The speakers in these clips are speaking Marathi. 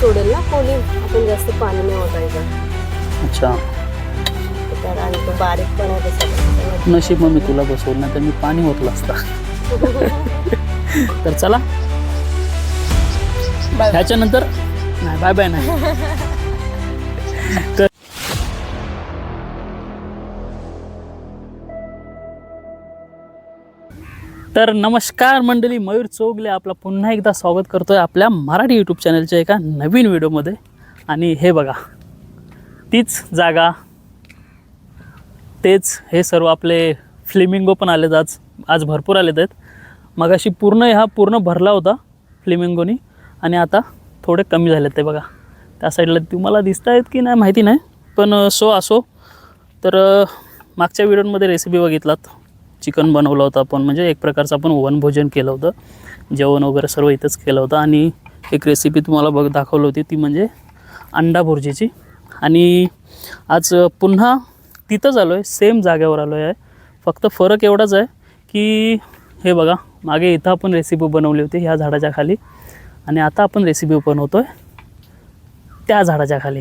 सोडेल ना कोणी? आपण जास्त पाणी नाही ओतायचं. अच्छा. तर आणि तो बारीक पण आहे तसं नशीब मग मी तुला बसवलं नाही तर मी पाणी ओतलं असता. तर चला. ह्याच्यानंतर नाही बाय बाय नाही. तर तर नमस्कार मंडळी मयूर चोगले आपला पुन्हा एकदा स्वागत करतो आहे आपल्या मराठी यूट्यूब चॅनलच्या एका नवीन व्हिडिओमध्ये आणि हे बघा तीच जागा तेच हे सर्व आपले फ्लेमिंगो पण आलेत आज आज भरपूर आलेत आहेत. मगाशी पूर्ण हा पूर्ण भरला होता फ्लेमिंगोनी आणि आता थोडे कमी झाले ते बघा. त्या साईडला तुम्हाला दिसत आहेत की नाही माहिती नाही पण सो असो. तर मागच्या व्हिडिओमध्ये रेसिपी बघितलात. चिकन बनवलं होतं आपण. म्हणजे एक प्रकारचं आपण वनभोजन केलं होतं. जेवण वगैरे सर्व इथंच केलं होतं. आणि एक रेसिपी तुम्हाला बघ दाखवली होती ती म्हणजे अंडा भुर्जीची. आणि आज पुन्हा तिथंच आलो आहे सेम जागेवर आलो आहे. फक्त फरक एवढाच आहे की हे बघा मागे इथं आपण रेसिपी बनवली होती ह्या झाडाच्या खाली. आणि आता आपण रेसिपी बनवतो आहे त्या झाडाच्या खाली.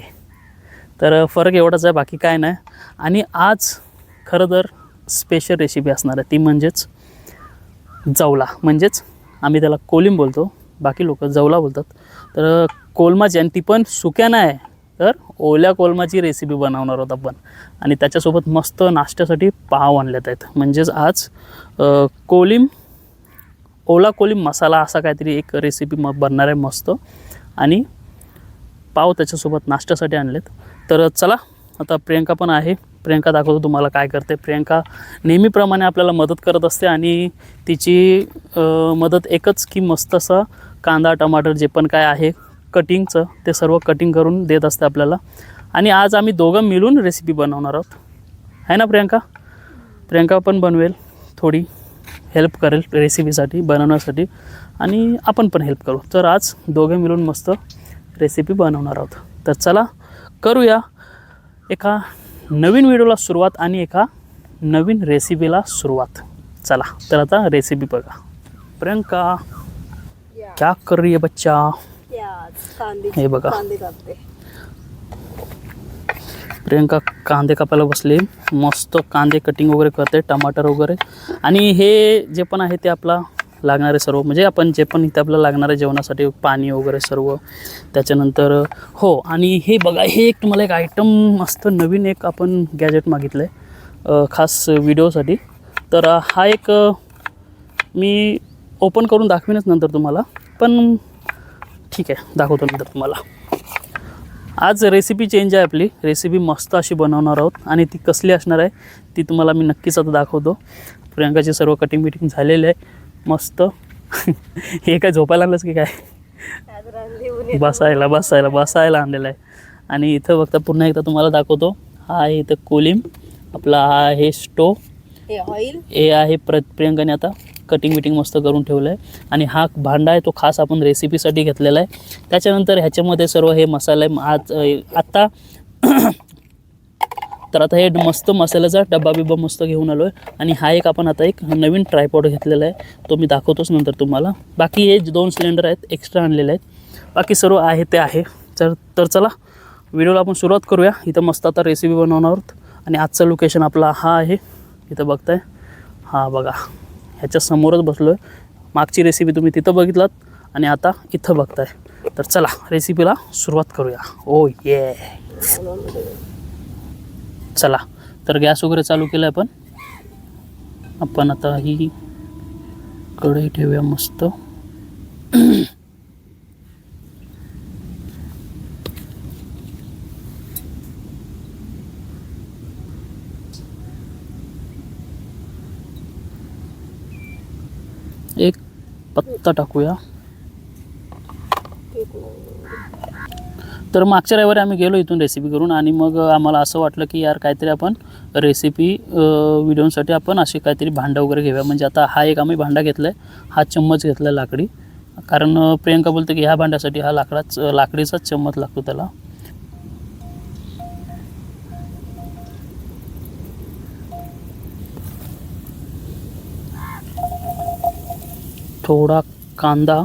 तर फरक एवढाच आहे बाकी काय नाही. आणि आज खरं तर स्पेशल रेसिपी असणार आहे. ती म्हणजेच जवला. म्हणजेच आम्ही त्याला कोलिम बोलतो. बाकी लोक जवला बोलतात. तर कोलमाची आणि ती पण सुक्या नाही तर ओल्या कोलमाची रेसिपी बनवणार आहोत आपण. आणि त्याच्यासोबत मस्त नाश्त्यासाठी पाव आणल्यात आहेत. म्हणजेच आज कोलिम ओला कोलिम मसाला असा काहीतरी एक रेसिपी म बनणार आहे मस्त. आणि पाव त्याच्यासोबत नाश्त्यासाठी आणलेत. तर चला आता प्रियंका पण आहे. प्रियंका दाखवतो तुम्हाला काय करते. प्रियंका नेहमीप्रमाणे आपल्याला मदत करत असते आणि तिची मदत एकच की मस्त असं कांदा टमाटर जे पण काय आहे कटिंगचं ते सर्व कटिंग करून देत असते आपल्याला. आणि आज आम्ही दोघं मिळून रेसिपी बनवणार आहोत. आहे ना प्रियंका? प्रियंका पण बनवेल थोडी हेल्प करेल रेसिपीसाठी बनवण्यासाठी. आणि आपण पण हेल्प करू. तर आज दोघे मिळून मस्त रेसिपी बनवणार आहोत. तर चला करूया. एका नवीन व्हिडिओला सुरुवात आणि एका नवीन रेसिपीला सुरुवात. चला तर आता रेसिपी बघा. प्रियंका क्या कर रही है बच्चा? हे बघा. प्रियंका कांदे कापायला बसली. मस्त कांदे कटिंग वगैरे करते टमाटर वगैरे. आणि हे जे पण आहे ते आपला लागणारे सर्व म्हणजे आपण जे पण इथे आपल्याला लागणारे जेवणासाठी पाणी वगैरे सर्व त्याच्यानंतर हो आणि हे बघा हे एक तुम्हाला एक आयटम मस्त नवीन एक आपण गॅजेट मागितलं आहे खास व्हिडिओसाठी तर हा एक मी ओपन करून दाखवीनच नंतर तुम्हाला पण ठीक आहे दाखवतो नंतर तुम्हाला. आज रेसिपी चेंज आहे आपली रेसिपी मस्त अशी बनवणार आहोत आणि ती कसली असणार आहे ती तुम्हाला मी नक्कीच आता दाखवतो. प्रियांकाची सर्व कटिंग बिटिंग झालेली आहे. मस्त. हे काय झोपायला आणलंच की काय? बसायला बसायला बसायला आणलेलं आहे. आणि इथं बघता पुन्हा एकदा तुम्हाला दाखवतो. हा आहे इथं कोलिम. आपला हा आहे स्टो. हे ऑइल हे आहे प्र प्रियंकाने आता कटिंग बिटिंग मस्त करून ठेवलं आहे आणि हा भांडा आहे तो खास आपण रेसिपीसाठी घेतलेला आहे. त्याच्यानंतर ह्याच्यामध्ये सर्व हे मसाले आज आत्ता तर आता हे मस्त मसाल्याचा डब्बा बिब्बा मस्त घेऊन आलो आहे आणि हा एक आपण आता एक नवीन ट्रायपॉड घेतलेला आहे. तो मी दाखवतोच नंतर तुम्हाला. बाकी हे जे दोन सिलेंडर आहेत एक्स्ट्रा आणलेले आहेत. बाकी सर्व आहे ते आहे. तर तर चला व्हिडिओला आपण सुरुवात करूया. इथं मस्त आता रेसिपी बनवणार आहोत. आणि आजचं लोकेशन आपला हा आहे. इथं बघताय. हा बघा. ह्याच्यासमोरच बसलो आहे मागची रेसिपी तुम्ही तिथं बघितलात. आणि आता इथं बघताय. तर चला रेसिपीला सुरुवात करूया. Oh, ओ ये चला. तर गॅस वगैरे चालू केला आपण आपण आता ही कढई ठेवूया मस्त. एक पत्ता टाकूया. तर मागच्या रविवारी आम्ही गेलो इथून रेसिपी करून आणि मग आम्हाला असं वाटलं की यार काहीतरी आपण रेसिपी व्हिडिओसाठी आपण असे काहीतरी भांडं वगैरे घेऊया. म्हणजे आता हा एक आम्ही भांडा घेतला आहे हा चम्मच घेतला आहे लाकडी. कारण प्रियंका बोलते की ह्या भांड्यासाठी हा लाकडाच लाकडीचाच चम्मच लागतो त्याला. थोडा कांदा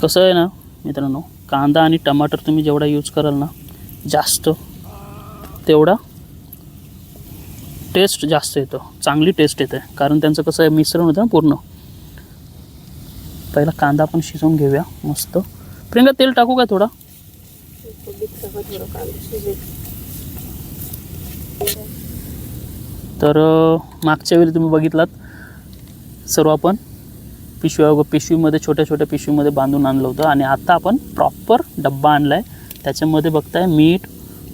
कसं आहे ना मित्रांनो कांदा आणि टमाटर तुम्ही जेवढा यूज कराल ना जास्त तेवढा टेस्ट जास्त येतो. चांगली टेस्ट येते. कारण त्यांचं कसं आहे मिश्रण होतं ना पूर्ण. पहिला कांदा आपण शिजवून घेऊया मस्त. प्रियंका तेल टाकू काय थोडा? तर मागच्या वेळी तुम्ही बघितलात सर्व आपण पिशव्या व पिशवीमध्ये छोट्या छोट्या पिशवीमध्ये बांधून आणलं होतं. आणि आता आपण प्रॉपर डब्बा आणला आहे त्याच्यामध्ये बघताय मीठ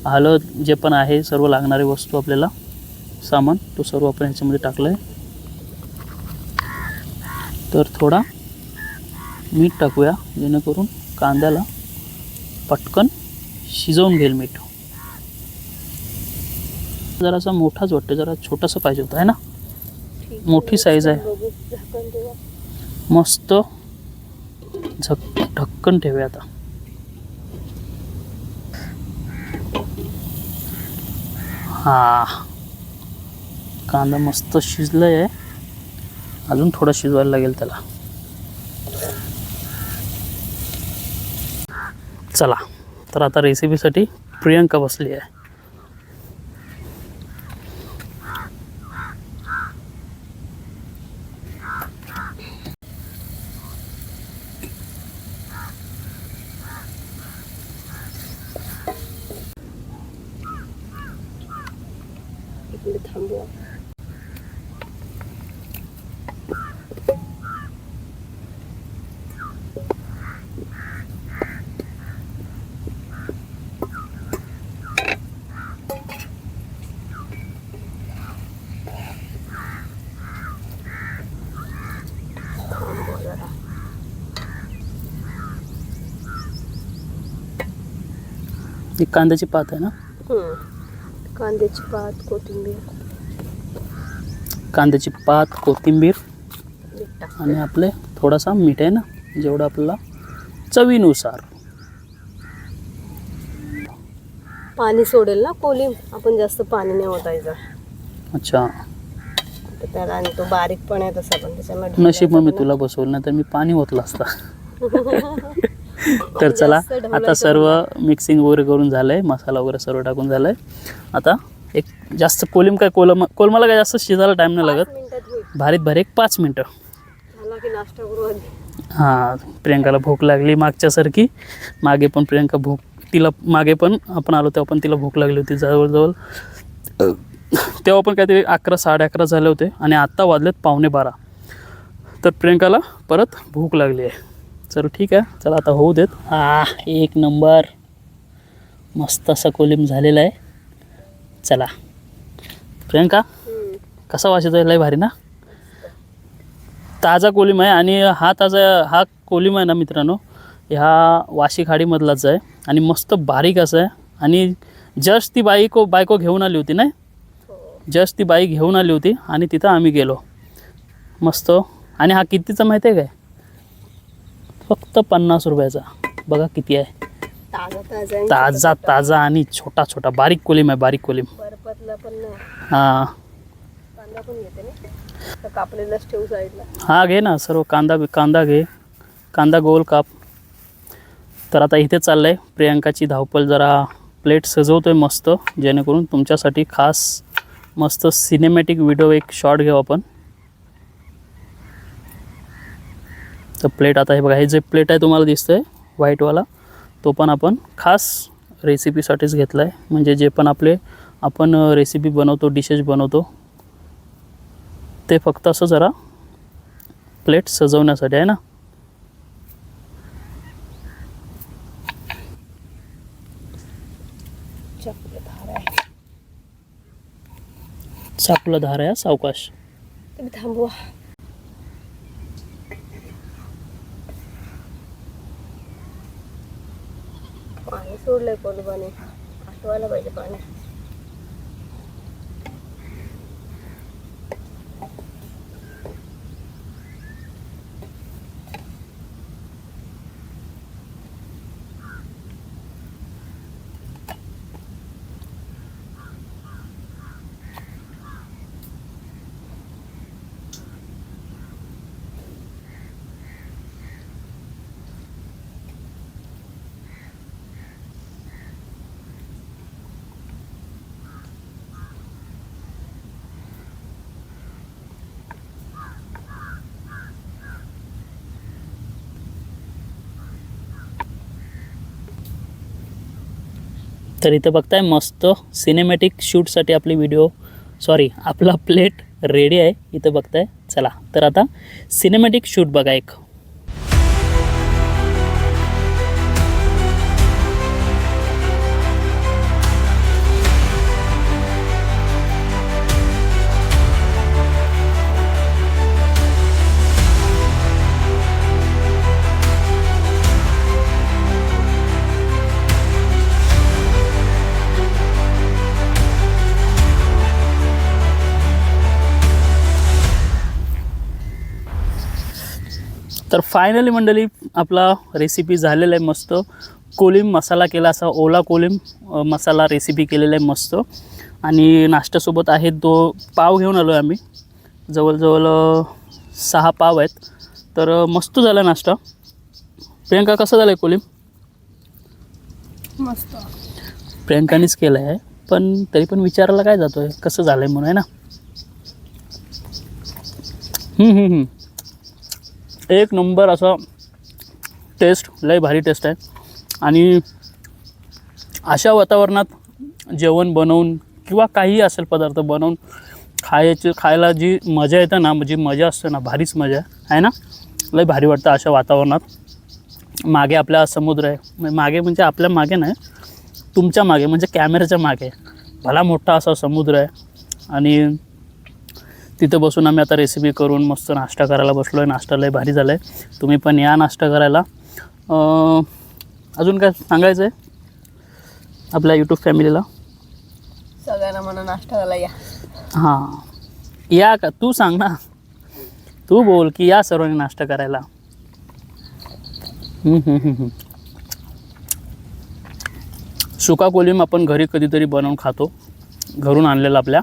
हळद जे पण आहे सर्व लागणारे वस्तू आपल्याला सामान तो सर्व आपण ह्याच्यामध्ये टाकलं आहे तर थोडा मीठ टाकूया जेणेकरून कांद्याला पटकन शिजवून घेईल मीठ. जरासा मोठाच वाटतं जरा छोटासा पाहिजे होता आहे ना? मोठी साईज आहे. मस्त झक ढक्कन ठेवूया आता. हा. कांदा मस्त शिजलं आहे अजून थोडा शिजवायला लागेल त्याला. चला. तर आता रेसिपीसाठी प्रियंका बसली आहे इकडे थांबवा थांबवा जरा. ही कांद्याची पात आहे ना. कांद्याची पात कोथिंबीर. कांद्याची पात कोथिंबीर मीठ टाक आणि आपले थोडासा मीठ आहे ना जेवढं आपल्याला चवीनुसार. पाणी सोडेल ना कोलिम आपण जास्त पाणी नाही ओतायचं. अच्छा. आता त्याला आणि तो बारीक पण आहे तसा पण त्याच्यामुळे नशीब मग मी तुला बसवलं नाही तर मी पाणी ओतलं असता. तर चला आता सर्व मिक्सिंग वगैरे करून झालंय मसाला वगैरे सर्व टाकून झालंय. आता एक जास्त कोलिम काय कोलम कोलमाला काय जास्त शिजायला टाईम नाही लागत. भारीत भारी एक पाच मिनटं. झाला हां प्रियंकाला भूक लागली मागच्यासारखी. मागे पण प्रियंका भूक तिला मागे पण आपण आलो तेव्हा पण तिला भूक लागली होती जवळजवळ. तेव्हा पण काहीतरी अकरा साडे अकरा झाले होते आणि आत्ता वाजलेत पावणे बारा. तर प्रियंकाला परत भूक लागली आहे. चल ठीक आहे. चला आता होऊ देत. हा एक नंबर. मस्त असा कोलिम झालेला आहे. चला. प्रियंका कसा वास येतो लय भारी ना? ताजा कोलिम आहे आणि हा ताजा हा कोलिम आहे ना मित्रांनो ह्या वाशी खाडीमधलाच आहे. आणि मस्त बारीक असं आहे. आणि जस्ट ती बाईको बायको घेऊन आली होती नाही? जस्ट ती बाई घेऊन आली होती आणि तिथं आम्ही गेलो. मस्त. आणि हा कितीचा माहिती आहे काय? फक्त पन्नास रुपयाचा. बघा किती आहे. ताजा ताजा आणि छोटा छोटा. बारीक कोलिम आहे बारीक कोलिम. हां. हा घे ना. सर्व कांदा कांदा घे. कांदा गोल काप. तर आता इथे चाललं आहे प्रियांकाची धावपळ जरा प्लेट सजवतो आहे मस्त. जेणेकरून तुमच्यासाठी खास मस्त सिनेमॅटिक व्हिडिओ एक शॉट घेऊ आपण. तर प्लेट आता हे बघा हे जे प्लेट आहे तुम्हाला दिसतं आहे व्हाईटवाला तो पण आपण खास रेसिपीसाठीच घेतला आहे म्हणजे जे पण आपले आपण रेसिपी बनवतो डिशेस बनवतो ते फक्त असं जरा प्लेट सजवण्यासाठी आहे ना? चापलं धार आहे सावकाश. थांबवा. पाणी सोडलंय कोलबाने आठवायला पाहिजे पाणी तर इथं बघताय मस्त सिनेमॅटिक शूटसाठी आपली व्हिडिओ सॉरी आपला प्लेट रेडी आहे. इथं बघताय चला. तर आता सिनेमॅटिक शूट बघा एक. तर फायनली मंडळी आपला रेसिपी झालेला आहे मस्त. कोलिम मसाला केला असा ओला कोलिम मसाला रेसिपी केलेला आहे मस्त. आणि नाश्त्यासोबत आहे तो पाव घेऊन आलो आहे आम्ही. जवळजवळ सहा पाव आहेत. तर मस्त झाला नाश्ता. प्रियंका कसं झालं आहे कोलिम? मस्त. प्रियंकानेच केलं आहे. पण तरी पण विचारायला काय जातो आहे कसं झालं आहे म्हणून आहे ना. एक नंबर असा टेस्ट लय भारी टेस्ट आहे. आणि अशा वातावरणात जेवण बनवून किंवा काहीही असेल पदार्थ बनवून खायचे खायला जी मजा येते ना जी मजा असते ना भारीच मजा आहे. आहे ना? लय भारी वाटतं अशा वातावरणात. मागे आपल्या समुद्र आहे. मागे म्हणजे आपल्या मागे नाही तुमच्या मागे म्हणजे कॅमेऱ्याच्या मागे. भला मोठा असा समुद्र आहे. आणि तिथं बसून आम्ही आता रेसिपी करून मस्त नाश्ता करायला बसलो आहे नाश्ता लय भारी झाला आहे तुम्ही पण या नाश्ता करायला. अजून काय सांगायचं आहे आपल्या यूट्यूब फॅमिलीला सगळ्यांना म्हणा नाश्ता करायला या. हां. या का? तू सांग ना. तू बोल की या सर्वांनी नाश्ता करायला. सुका कोलिम आपण घरी कधीतरी बनवून खातो. घरून आणलेला आपल्या.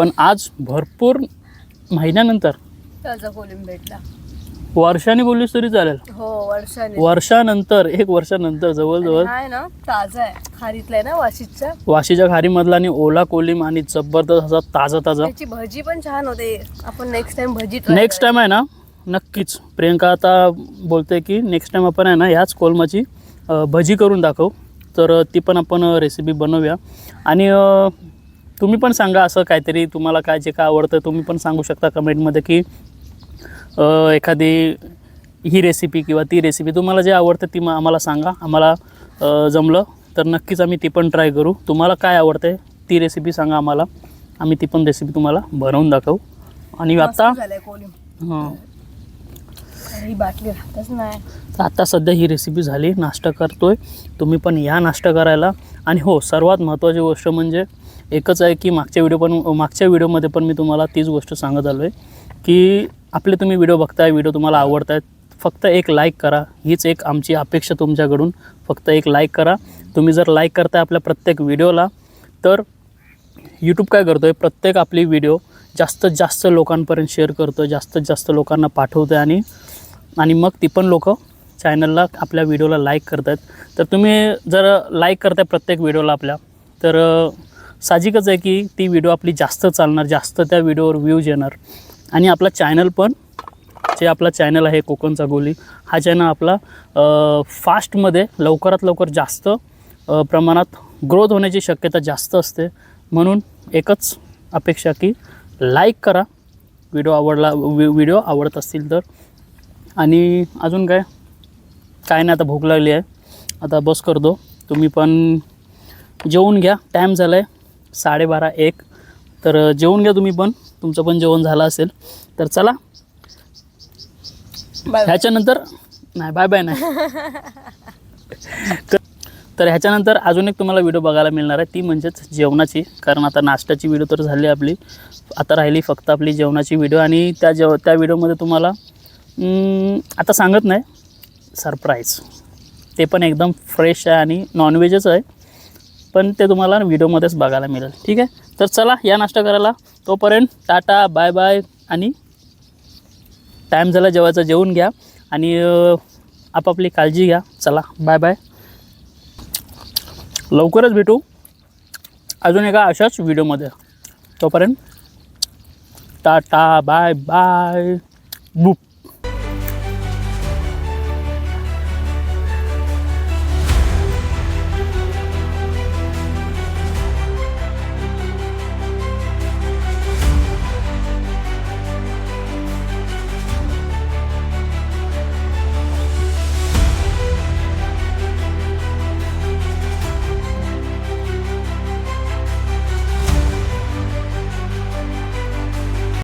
पण आज भरपूर महिन्यानंतर त्याचा कोलिम भेटला. वर्षाने बोललीस तरी चालेल. हो वर्षाने. वर्षानंतर एक वर्षानंतर जवळजवळ. आहे ना ताजा आहे. ना वाशीचा वाशीच्या खारीमधला आणि ओला कोलिम आणि जबरदस्त असा ताजा ताजा. त्याची भजी पण छान होते. आपण नेक्स्ट टाइम भजी try नेक्स्ट टाइम आहे ना नक्कीच. प्रियंका आता बोलते की नेक्स्ट टाइम आपण आहे ना ह्याच कोलमाची अ, भजी करून दाखवू. तर ती पण आपण रेसिपी बनवूया. आणि अ, तुम्ही पण सांगा असं काहीतरी तुम्हाला काय जे काय आवडतं तुम्ही पण सांगू शकता कमेंटमध्ये की एखादी ही रेसिपी किंवा ती रेसिपी तुम्हाला जे आवडतं ती मग आम्हाला सांगा. आम्हाला जमलं तर नक्कीच आम्ही ती पण ट्राय करू. तुम्हाला काय आवडतं ती रेसिपी सांगा आम्हाला. आम्ही ती पण रेसिपी तुम्हाला बनवून दाखवू. आणि आता हां. बाटली राहतच नाही. तर आता सध्या ही रेसिपी झाली. नाश्ता करतोय. तुम्ही पण या नाश्ता करायला. आणि हो सर्वात महत्त्वाची गोष्ट म्हणजे एकच आहे की मागच्या व्हिडिओ पण मागच्या व्हिडिओमध्ये पण मी तुम्हाला तीच गोष्ट सांगत आलो आहे की आपले तुम्ही व्हिडिओ बघताय व्हिडिओ तुम्हाला आवडत आहेत फक्त एक लाईक करा. हीच एक आमची अपेक्षा तुमच्याकडून. फक्त एक लाईक करा. तुम्ही जर लाईक करताय आपल्या प्रत्येक व्हिडिओला तर यूट्यूब काय करतो आहे प्रत्येक आपली व्हिडिओ जास्तीत जास्त लोकांपर्यंत शेअर करतो जास्तीत जास्त लोकांना पाठवतो आहे आणि आणि मग ती पण लोक चॅनलला आपल्या व्हिडिओला लाईक करतात तर तुम्ही जर लाईक करताय प्रत्येक व्हिडिओला आपल्या तर साहजिकच आहे की ती व्हिडिओ आपली जास्त चालणार जास्त त्या व्हिडिओवर व्ह्यूज येणार. आणि आपला चॅनल पण जे आपला चॅनल आहे कोकणचा गोली हा चॅनल आपला फास्टमध्ये लवकरात लवकर जास्त प्रमाणात ग्रोथ होण्याची शक्यता जास्त असते. म्हणून एकच अपेक्षा की लाईक करा. व्हिडिओ आवडला व्हिडिओ आवडत असतील तर. आणि अजून काय? काय नाही आता भूक लागली आहे. आता बस करतो. तुम्ही पण जेवून घ्या. टाईम झाला आहे साडेबारा एक. तर जेवून घ्या तुम्ही पण. तुमचं पण जेवण झालं असेल. तर चला. ह्याच्यानंतर नाही बाय बाय नाही. तर- तर ह्याच्यानंतर अजून एक तुम्हाला व्हिडिओ बघायला मिळणार आहे. ती म्हणजेच जेवणाची. कारण आता नाश्त्याची व्हिडिओ तर झाली आपली. आता राहिली फक्त आपली जेवणाची व्हिडिओ. आणि त्या जेव त्या व्हिडिओमध्ये तुम्हाला आता सांगत नाही. सरप्राईज. ते पण एकदम फ्रेश आहे आणि नॉनव्हेजच आहे. पण ते तुम्हाला व्हिडिओमध्येच बघायला मिळेल. ठीक आहे? तर चला या नाश्ता करायला. तोपर्यंत टाटा बाय बाय आणि टाईम झाला जेवायचा जेवून घ्या. आणि आपापली काळजी घ्या. चला बाय बाय लवकरच भेटू. अजून एका अशाच व्हिडिओमध्ये. तोपर्यंत टाटा बाय बाय बुप.